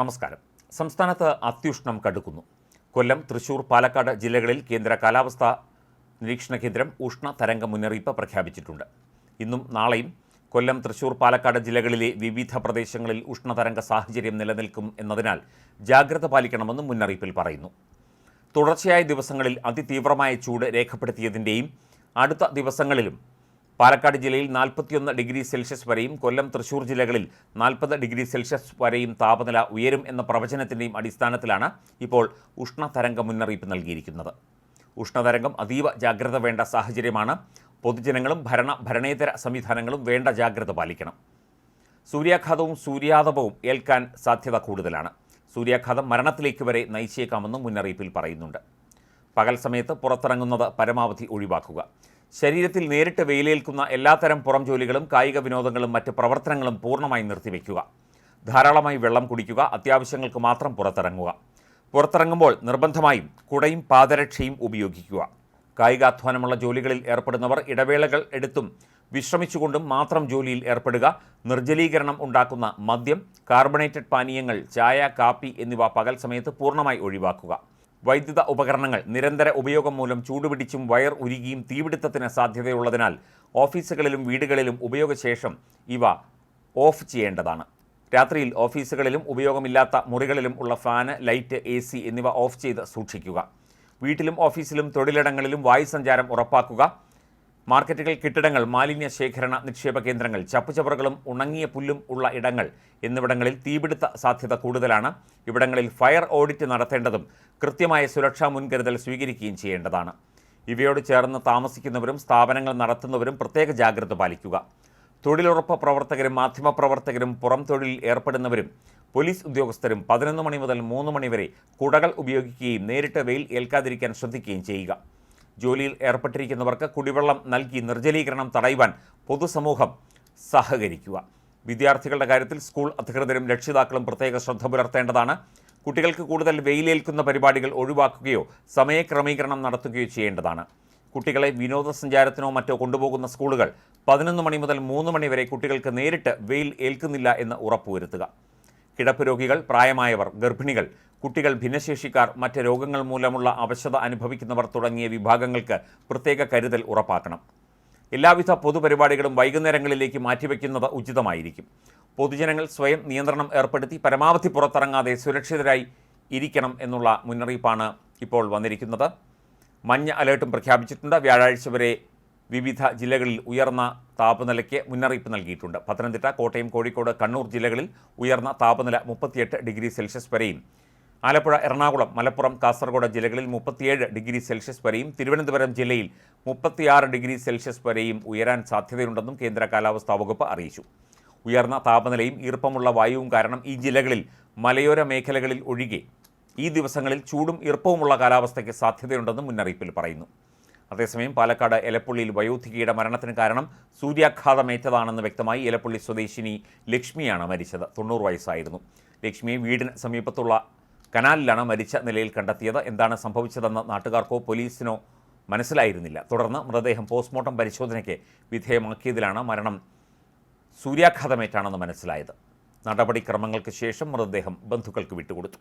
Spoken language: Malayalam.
നമസ്കാരം. സംസ്ഥാനത്ത് അത്യുഷ്ണം കടുക്കുന്നു. കൊല്ലം തൃശൂർ പാലക്കാട് ജില്ലകളിൽ കേന്ദ്ര കാലാവസ്ഥാ നിരീക്ഷണ കേന്ദ്രം ഉഷ്ണ തരംഗ മുന്നറിയിപ്പ് പ്രഖ്യാപിച്ചിട്ടുണ്ട്. ഇന്നും നാളെയും കൊല്ലം തൃശൂർ പാലക്കാട് ജില്ലകളിലെ വിവിധ പ്രദേശങ്ങളിൽ ഉഷ്ണതരംഗ സാഹചര്യം നിലനിൽക്കും എന്നതിനാൽ ജാഗ്രത പാലിക്കണമെന്നും മുന്നറിയിപ്പിൽ പറയുന്നു. തുടർച്ചയായ ദിവസങ്ങളിൽ അതിതീവ്രമായ ചൂട് രേഖപ്പെടുത്തിയതിന്റെയും അടുത്ത ദിവസങ്ങളിലും പാലക്കാട് ജില്ലയിൽ നാൽപ്പത്തിയൊന്ന് ഡിഗ്രി സെൽഷ്യസ് വരെയും കൊല്ലം തൃശൂർ ജില്ലകളിൽ നാൽപ്പത് ഡിഗ്രി സെൽഷ്യസ് വരെയും താപനില ഉയരും എന്ന പ്രവചനത്തിന്റെയും അടിസ്ഥാനത്തിലാണ് ഇപ്പോൾ ഉഷ്ണതരംഗ മുന്നറിയിപ്പ് നൽകിയിരിക്കുന്നത്. ഉഷ്ണതരംഗം അതീവ ജാഗ്രത വേണ്ട സാഹചര്യമാണ്. പൊതുജനങ്ങളും ഭരണ ഭരണേതര സംവിധാനങ്ങളും വേണ്ട ജാഗ്രത പാലിക്കണം. സൂര്യാഘാതവും സൂര്യാതപവും ഏൽക്കാൻ സാധ്യത കൂടുതലാണ്. സൂര്യാഘാതം മരണത്തിലേക്ക് വരെ നയിച്ചേക്കാമെന്നും മുന്നറിയിപ്പിൽ പറയുന്നുണ്ട്. പകൽ സമയത്ത് പുറത്തിറങ്ങുന്നത് പരമാവധി ഒഴിവാക്കുക. ശരീരത്തിൽ നേരിട്ട് വെയിലേൽക്കുന്ന എല്ലാത്തരം പുറം ജോലികളും കായിക വിനോദങ്ങളും മറ്റ് പ്രവർത്തനങ്ങളും പൂർണമായി നിർത്തിവെക്കുക. ധാരാളമായി വെള്ളം കുടിക്കുക അത്യാവശ്യങ്ങൾക്ക് മാത്രം പുറത്തിറങ്ങുക. പുറത്തിറങ്ങുമ്പോൾ നിർബന്ധമായും കുടയും പാദരക്ഷയും ഉപയോഗിക്കുക. കായികാധ്വാനമുള്ള ജോലികളിൽ ഏർപ്പെടുന്നവർ ഇടവേളകൾ എടുത്തും വിശ്രമിച്ചുകൊണ്ടും മാത്രം ജോലിയിൽ ഏർപ്പെടുക നിർജലീകരണം ഉണ്ടാക്കുന്ന മദ്യം കാർബണേറ്റഡ് പാനീയങ്ങൾ ചായ കാപ്പി എന്നിവ പകൽ സമയത്ത് പൂർണമായി ഒഴിവാക്കുക. വൈദ്യുത ഉപകരണങ്ങൾ നിരന്തര ഉപയോഗം മൂലം ചൂടുപിടിച്ചും വയർ ഉരുകിയും തീപിടുത്തത്തിന് സാധ്യതയുള്ളതിനാൽ ഓഫീസുകളിലും വീടുകളിലും ഉപയോഗശേഷം ഇവ ഓഫ് ചെയ്യേണ്ടതാണ്. രാത്രിയിൽ ഓഫീസുകളിലും ഉപയോഗമില്ലാത്ത മുറികളിലും ഉള്ള ഫാന് ലൈറ്റ് എ സി എന്നിവ ഓഫ് ചെയ്ത് സൂക്ഷിക്കുക. വീട്ടിലും ഓഫീസിലും തൊഴിലിടങ്ങളിലും വായുസഞ്ചാരം ഉറപ്പാക്കുക. മാർക്കറ്റുകൾ കെട്ടിടങ്ങൾ മാലിന്യ ശേഖരണ നിക്ഷേപ കേന്ദ്രങ്ങൾ ചപ്പുചവറുകളും ഉണങ്ങിയ പുല്ലും ഉള്ള ഇടങ്ങൾ എന്നിവിടങ്ങളിൽ തീപിടുത്ത സാധ്യത കൂടുതലാണ്. ഇവിടങ്ങളിൽ ഫയർ ഓഡിറ്റ് നടത്തേണ്ടതും കൃത്യമായ സുരക്ഷാ മുൻകരുതൽ സ്വീകരിക്കുകയും ചെയ്യേണ്ടതാണ്. ഇവയോട് ചേർന്ന് താമസിക്കുന്നവരും സ്ഥാപനങ്ങൾ നടത്തുന്നവരും പ്രത്യേക ജാഗ്രത പാലിക്കുക. തൊഴിലുറപ്പ് പ്രവർത്തകരും മാധ്യമപ്രവർത്തകരും പുറം തൊഴിലിൽ ഏർപ്പെടുന്നവരും പോലീസ് ഉദ്യോഗസ്ഥരും പതിനൊന്ന് മണി മുതൽ മൂന്ന് മണി വരെ കുടകൾ ഉപയോഗിക്കുകയും നേരിട്ട് വെയിൽ ഏൽക്കാതിരിക്കാൻ ശ്രദ്ധിക്കുകയും ചെയ്യുക. ജോലിയിൽ ഏർപ്പെട്ടിരിക്കുന്നവർക്ക് കുടിവെള്ളം നൽകി നിർജലീകരണം തടയുവാൻ പൊതുസമൂഹം സഹകരിക്കുക. വിദ്യാർത്ഥികളുടെ കാര്യത്തിൽ സ്കൂൾ അധികൃതരും രക്ഷിതാക്കളും പ്രത്യേക ശ്രദ്ധ പുലർത്തേണ്ടതാണ്. കുട്ടികൾക്ക് കൂടുതൽ വെയിലേൽക്കുന്ന പരിപാടികൾ ഒഴിവാക്കുകയോ സമയക്രമീകരണം നടത്തുകയോ ചെയ്യേണ്ടതാണ്. കുട്ടികളെ വിനോദസഞ്ചാരത്തിനോ മറ്റോ കൊണ്ടുപോകുന്ന സ്കൂളുകൾ പതിനൊന്ന് മണി മുതൽ മൂന്ന് മണി വരെ കുട്ടികൾക്ക് നേരിട്ട് വെയിൽ ഏൽക്കുന്നില്ല എന്ന് ഉറപ്പുവരുത്തുക. കിടപ്പ് രോഗികൾ പ്രായമായവർ ഗർഭിണികൾ കുട്ടികൾ ഭിന്നശേഷിക്കാർ മറ്റ് രോഗങ്ങൾ മൂലമുള്ള അവശത അനുഭവിക്കുന്നവർ തുടങ്ങിയ വിഭാഗങ്ങൾക്ക് പ്രത്യേക കരുതൽ ഉറപ്പാക്കണം. എല്ലാവിധ പൊതുപരിപാടികളും വൈകുന്നേരങ്ങളിലേക്ക് മാറ്റിവെക്കുന്നത് ഉചിതമായിരിക്കും. പൊതുജനങ്ങൾ സ്വയം നിയന്ത്രണം ഏർപ്പെടുത്തി പരമാവധി പുറത്തിറങ്ങാതെ സുരക്ഷിതരായി ഇരിക്കണം എന്നുള്ള മുന്നറിയിപ്പാണ് ഇപ്പോൾ വന്നിരിക്കുന്നത്. മഞ്ഞ അലേർട്ടും പ്രഖ്യാപിച്ചിട്ടുണ്ട്. വ്യാഴാഴ്ച വരെ വിവിധ ജില്ലകളിൽ ഉയർന്ന താപനിലയ്ക്ക് മുന്നറിയിപ്പ് നൽകിയിട്ടുണ്ട്. പത്തനംതിട്ട കോട്ടയം കോഴിക്കോട് കണ്ണൂർ ജില്ലകളിൽ ഉയർന്ന താപനില മുപ്പത്തിയെട്ട് ഡിഗ്രി സെൽഷ്യസ് വരെയും. ആലപ്പുഴ എറണാകുളം മലപ്പുറം കാസർഗോഡ് ജില്ലകളിൽ മുപ്പത്തിയേഴ് ഡിഗ്രി സെൽഷ്യസ് വരെയും. തിരുവനന്തപുരം ജില്ലയിൽ മുപ്പത്തിയാറ് ഡിഗ്രി സെൽഷ്യസ് വരെയും ഉയരാൻ സാധ്യതയുണ്ടെന്നും കേന്ദ്ര കാലാവസ്ഥാ വകുപ്പ് അറിയിച്ചു. ഉയർന്ന താപനിലയും ഈർപ്പമുള്ള വായുവും കാരണം ഈ ജില്ലകളിൽ മലയോര മേഖലകളിൽ ഒഴികെ ഈ ദിവസങ്ങളിൽ ചൂടും ഈർപ്പവുമുള്ള കാലാവസ്ഥയ്ക്ക് സാധ്യതയുണ്ടെന്നും മുന്നറിയിപ്പിൽ പറയുന്നു. അതേസമയം പാലക്കാട് എലപ്പുള്ളിയിൽ വയോധികയുടെ മരണത്തിന് കാരണം സൂര്യാഘാതമേറ്റതാണെന്ന് വ്യക്തമായി എലപ്പുള്ളി സ്വദേശിനി ലക്ഷ്മിയാണ് മരിച്ചത്. തൊണ്ണൂറ് വയസ്സായിരുന്നു. ലക്ഷ്മിയെ വീടിന് സമീപത്തുള്ള കനാലിലാണ് മരിച്ച നിലയിൽ കണ്ടെത്തിയത്. എന്താണ് സംഭവിച്ചതെന്ന് നാട്ടുകാർക്കോ പോലീസിനോ മനസ്സിലായിരുന്നില്ല. തുടർന്ന് മൃതദേഹം പോസ്റ്റ്മോർട്ടം പരിശോധനയ്ക്ക് വിധേയമാക്കിയതിലാണ് മരണം സൂര്യാഘാതമേറ്റാണെന്ന് മനസ്സിലായത്. നടപടിക്രമങ്ങൾക്ക് ശേഷം മൃതദേഹം ബന്ധുക്കൾക്ക് വിട്ടുകൊടുത്തു.